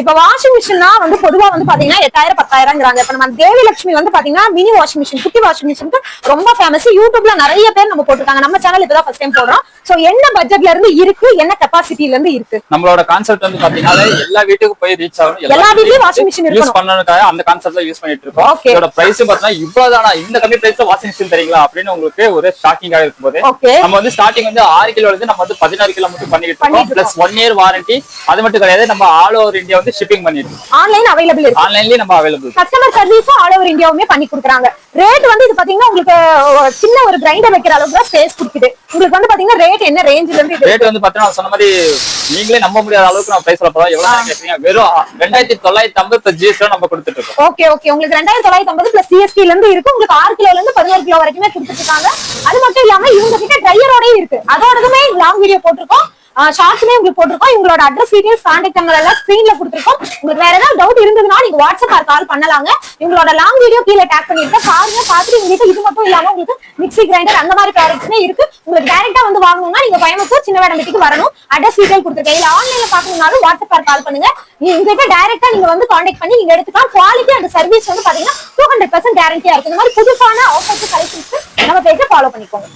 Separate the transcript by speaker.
Speaker 1: இப்ப வாஷிங் மிஷின்னா வந்து பொதுவா வந்து பாத்தீங்கன்னா எட்டாயிரம் பத்தாயிரம்ங்கிறாங்க. இப்ப நம்ம தேவி லட்சுமி வந்து பாத்தீங்கன்னா மினி வாஷிங் மிஷின் குட்டி வாஷிங் மிஷினுக்கு ரொம்ப ஃபேமஸ் யூடியூப்ல நிறைய பேர் நம்ம போட்டிருக்காங்க. நம்ம சேனல் இப்பதான் ஃபர்ஸ்ட் டைம் போடுறோம். சோ என்ன பட்ஜெட்ல இருந்து இருக்கு? என்ன கெப்பாசிட்டில இருந்து இருக்கு?
Speaker 2: நம்மளோட கான்செப்ட் வந்து பாத்தீங்கன்னா எல்லா வீட்டுக்கும் போய் ரீச் ஆகணும்.
Speaker 1: எல்லா வீட்லயும் washing machine
Speaker 2: யூஸ். பண்ணனுக்காக அந்த கான்செப்ட்ல யூஸ் பண்ணிட்டு இருக்கோம். இதோட பிரைஸ் பாத்தீங்கன்னா இவ்வளவுதானா? இந்த கம்மி பிரைஸ்ல வாஷிங் மிஷின் தரீங்களா? அப்படின்னு உங்களுக்கு ஒரு ஷாக்கிங்கா இருக்கும் போது.
Speaker 1: ஓகே
Speaker 2: நம்ம வந்து ஸ்டார்டிங் வந்து ஆறு கிலோ இருந்து நம்ம வந்து பதினாறு கிலோ மட்டும் பண்ணிட்டு இருக்கோம். பிளஸ் ஒன் இயர் வாரண்டி அது மட்டும் கிடையாது நம்ம ஆல் ஓவர் இந்தியா வந்து ஷிப்பிங் பண்ணிட்டு
Speaker 1: ஆன்லைன் அவைலபிள் இருக்கு.
Speaker 2: ஆன்லைன்லயே நம்ம அவைலபிள்
Speaker 1: கஸ்டமர் சர்வீஸும் ஆல் ஓவர் இந்தியாவுமே பண்ணி கொடுக்குறாங்க. ரேட் வந்து இது பாத்தீங்கன்னா உங்களுக்கு சின்ன ஒரு கிரைண்டர் வைக்கிற அளவுக்கு ஸ்பேஸ் கொடுக்குது. உங்களுக்கு வந்து பாத்தீங்கன்னா ரேட் என்ன ரேஞ்சில இருந்து
Speaker 2: ரேட் வந்து பாத்தீங்கன்னா சொன்ன மாதிரி நீங்களே நம்ப முடியாத அளவுக்கு நான் பிரைஸ்ல போறோம் எவ்வளவு கேட்டீங்க வெறும் ரெண்டாயிரத்தி தொள்ளாயிரத்தி ஐம்பத்தி ஜிஎஸ்டி நம்ம கொடுத்துட்டு இருக்கோம்.
Speaker 1: ஓகே ஓகே உங்களுக்கு ரெண்டாயிரத்தி தொள்ளாயிரத்தி ஐம்பது பிளஸ் சிஎஸ்டில இருந்து இருக்கு. உங்களுக்கு ஆறு கிலோல இருந்து பதினோரு கிலோ வரைக்குமே கொடுத்துட்டு இருக்காங்க. அது மட்டும் இல்லாம இவங்க கிட்ட ட்ரையரோடய இருக்கு. அதோடதுமே லாங் வீடியோ போட்டிருக்கோம். ஷார்ட்ஸ்மே உங்களுக்கு போட்டிருக்கோம். உங்களோட அட்ரஸ் டீடைல்ஸ் கான்டாக்ட் நம்பர் எல்லாம் ஸ்கிரீன்ல கொடுத்துருக்கோம். உங்களுக்கு வேற ஏதாவது டவுட் இருந்ததுன்னா நீங்க வாட்ஸ்அப் கால் பண்ணலாங்க. உங்களோட லாங் வீடியோ கீழே டேக் பண்ணிருக்கேன் பாருங்க பார்த்துட்டு உங்களுக்கு இது மட்டும் இல்லாம உங்களுக்கு மிக்ஸி கிரைண்டர் அந்த மாதிரி ப்ராடக்ட்ஸ்மே இருக்கு. உங்களுக்கு டேரக்டா வந்து வாங்கணும்னா நீங்க கோயம்புத்தூர் சின்ன வேடம்பட்டிக்கு வரணும். அட்ரஸ் டீடைல் கொடுத்துருக்கேன். இல்ல ஆன்லைன்ல பாக்கணும்னாலும் வாட்ஸ்அப் கால் பண்ணுங்க. உங்ககிட்ட டேரக்டா நீங்க வந்து கான்டாக்ட் பண்ணி நீங்க எடுத்துக்கலாம். குவாலிட்டி அண்ட் சர்வீஸ் வந்து பாத்தீங்கன்னா டூ ஹண்ட்ரட் பர்சன்ட் கேரண்டியா இருக்கு இந்த மாதிரி புதுசான ஆஃபர்ஸ் கலெக்ஷன்ஸ் நம்ம பேஜை ஃபாலோ பண்ணிக்கோங்க.